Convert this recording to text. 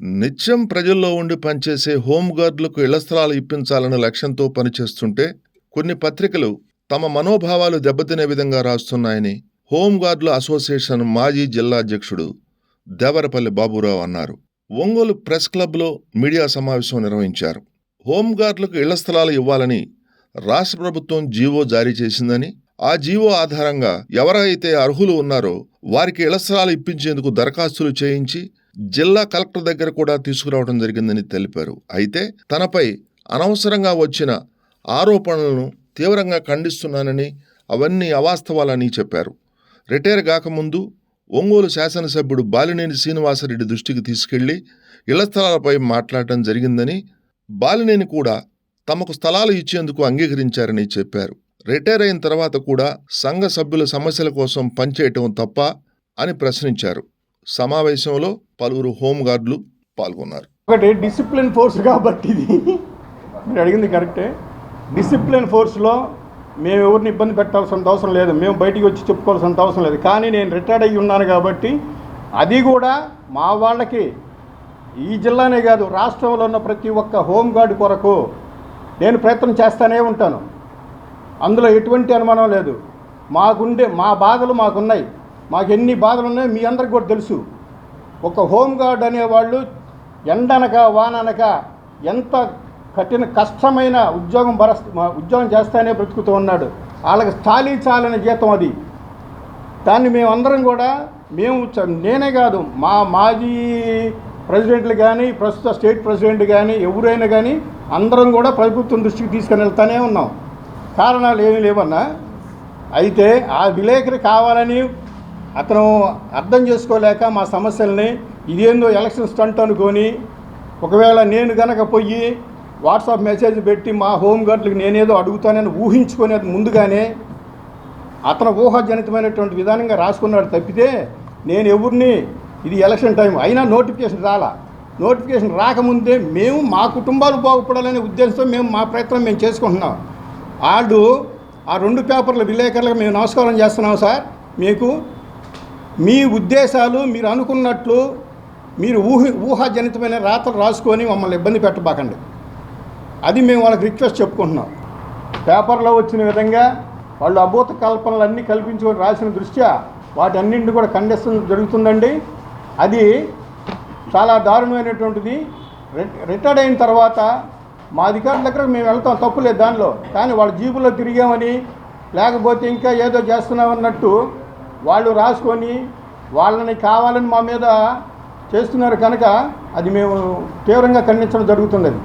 నిత్యం ప్రజల్లో ఉండి పనిచేసే హోంగార్డులకు ఇళ్ళస్థలాలు ఇప్పించాలన్న లక్ష్యంతో పనిచేస్తుంటే కొన్ని పత్రికలు తమ మనోభావాలు దెబ్బతినే విధంగా రాస్తున్నాయని హోంగార్డుల అసోసియేషన్ మాజీ జిల్లా అధ్యక్షుడు దేవరపల్లి బాబురావు అన్నారు. ఒంగోలు ప్రెస్ క్లబ్లో మీడియా సమావేశం నిర్వహించారు. హోంగార్డులకు ఇళ్ళ స్థలాలు ఇవ్వాలని రాష్ట్ర ప్రభుత్వం జీవో జారీ చేసిందని ఆ జీవో ఆధారంగా ఎవరైతే అర్హులు ఉన్నారో వారికి ఇళ్ళ స్థలాలు ఇప్పించేందుకు దరఖాస్తులు చేయించి జిల్లా కలెక్టర్ దగ్గర కూడా తీసుకురావడం జరిగిందని తెలిపారు. అయితే తనపై అనవసరంగా వచ్చిన ఆరోపణలను తీవ్రంగా ఖండిస్తున్నానని అవన్నీ అవాస్తవాలని చెప్పారు. రిటైర్ కాకముందు ఒంగోలు శాసనసభ్యుడు బాలినేని శ్రీనివాసరెడ్డి దృష్టికి తీసుకెళ్ళి ఇళ్ళ స్థలాలపై మాట్లాడటం జరిగిందని బాలినేని కూడా తమకు స్థలాలు ఇచ్చేందుకు అంగీకరించారని చెప్పారు. రిటైర్ అయిన తర్వాత కూడా సంఘ సభ్యుల సమస్యల కోసం పనిచేయటం తప్ప అని ప్రశ్నించారు. సమావేశంలో పలువురు హోంగార్డులు పాల్గొన్నారు. ఒకటి డిసిప్లిన్ ఫోర్స్ కాబట్టి ఇది. మీరు అడిగింది కరెక్టే. డిసిప్లిన్ ఫోర్స్లో మేము ఎవరిని ఇబ్బంది పెట్టాల్సిన అవసరం లేదు. మేము బయటికి వచ్చి చెప్పుకోవాల్సిన అవసరం లేదు. కానీ నేను రిటైర్డ్ అయ్యి ఉన్నాను కాబట్టి అది కూడా మా వాళ్ళకి ఈ జిల్లానే కాదు రాష్ట్రంలో ఉన్న ప్రతి ఒక్క హోంగార్డు కొరకు నేను ప్రయత్నం చేస్తానే ఉంటాను. అందులో ఎటువంటి అనుమానం లేదు. మాకుండే మా బాధలు మాకున్నాయి. మాకు ఎన్ని బాధలు ఉన్నాయో మీ అందరికి కూడా తెలుసు. ఒక హోమ్ గార్డ్ అనేవాళ్ళు ఎండనక వాననక ఎంత కఠిన కష్టమైన ఉద్యోగం భర ఉద్యోగం చేస్తానే బ్రతుకుతూ ఉన్నాడు. వాళ్ళకి చాలీ చాలని జీతం అది. దాన్ని మేమందరం కూడా మేము చ- నేనే కాదు మా మాజీ ప్రెసిడెంట్లు కానీ ప్రస్తుత స్టేట్ ప్రెసిడెంట్ కానీ ఎవరైనా కానీ అందరం కూడా ప్రభుత్వం దృష్టికి తీసుకుని వెళ్తానే ఉన్నాం. కారణాలు ఏమీ లేవన్నా. అయితే ఆ విలేకరి కావాలని అతను అర్థం చేసుకోలేక మా సమస్యల్ని ఇదేందో ఎలక్షన్ స్టంట్ అనుకొని ఒకవేళ నేను కనుక పోయి వాట్సాప్ మెసేజ్ పెట్టి మా హోమ్ గార్డులకు నేనేదో అడుగుతానని ఊహించుకునేది ముందుగానే అతను ఊహాజనితమైనటువంటి విధానంగా రాసుకున్నాడు తప్పితే నేను ఎవరిని ఇది ఎలక్షన్ టైం అయినా నోటిఫికేషన్ రాలా. నోటిఫికేషన్ రాకముందే మేము మా కుటుంబాలు బాగుపడాలనే ఉద్దేశంతో మేము మా ప్రయత్నం మేము చేసుకుంటున్నాం. వాళ్ళు ఆ రెండు పేపర్ల విలేకరులకు మేము నమస్కారం చేస్తున్నాం సార్. మీకు మీ ఉద్దేశాలు మీరు అనుకున్నట్లు మీరు ఊహ ఊహాజనితమైన రాతలు రాసుకొని మమ్మల్ని ఇబ్బంది పెట్టబాకండి. అది మేము వాళ్ళకి రిక్వెస్ట్ చెప్పుకుంటున్నాం. పేపర్లో వచ్చిన విధంగా వాళ్ళు అభూత కల్పనలు అన్నీ కల్పించుకొని రాసిన దృష్ట్యా వాటన్నింటిని కూడా ఖండిస్తడం జరుగుతుందండి. అది చాలా దారుణమైనటువంటిది. రి- రిటైర్డ్ అయిన తర్వాత మా అధికారుల దగ్గర మేము వెళ్తాం తప్పులేదు దానిలో. కానీ వాళ్ళ జీబులో తిరిగామని లేకపోతే ఇంకా ఏదో చేస్తున్నామన్నట్టు వాళ్ళు రాసుకొని వాళ్ళని కావాలని మా మీద చేస్తున్నారు కనుక అది మేము తీవ్రంగా ఖండించడం జరుగుతున్నది.